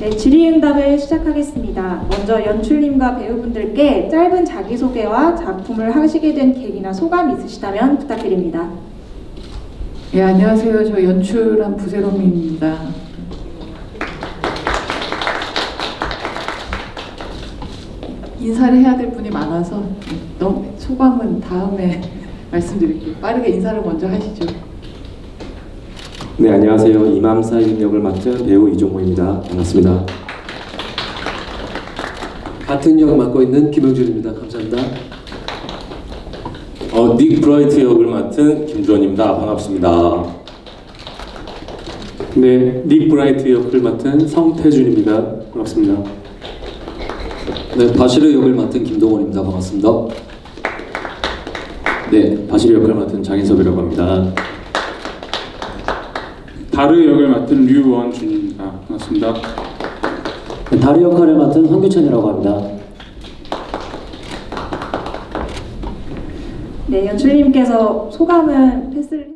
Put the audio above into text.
네, 질의응답을 시작하겠습니다. 먼저 연출님과 배우분들께 짧은 자기소개와 작품을 하시게 된 계기나 소감 있으시다면 부탁드립니다. 예, 안녕하세요. 저 연출한 부세롬입니다. 인사를 해야 될 분이 많아서 소감은 다음에 말씀드릴게요. 빠르게 인사를 먼저 하시죠. 네, 안녕하세요. 이맘사인 역을 맡은 배우 이종호입니다. 반갑습니다. 같은 역을 맡고 있는 김영준입니다. 감사합니다. 어, 닉 브라이트 역을 맡은 김주원입니다. 반갑습니다. 네, 닉 브라이트 역을 맡은 성태준입니다. 반갑습니다. 네, 바시르 역을 맡은 김동원입니다. 반갑습니다. 네, 바시르 역을 맡은 장인섭이라고 합니다. 다르 역을 맡은 류원준입니다. 반갑습니다. 다리 역할을 맡은 황규찬이라고 합니다. 네, 연출님께서 소감은 패스를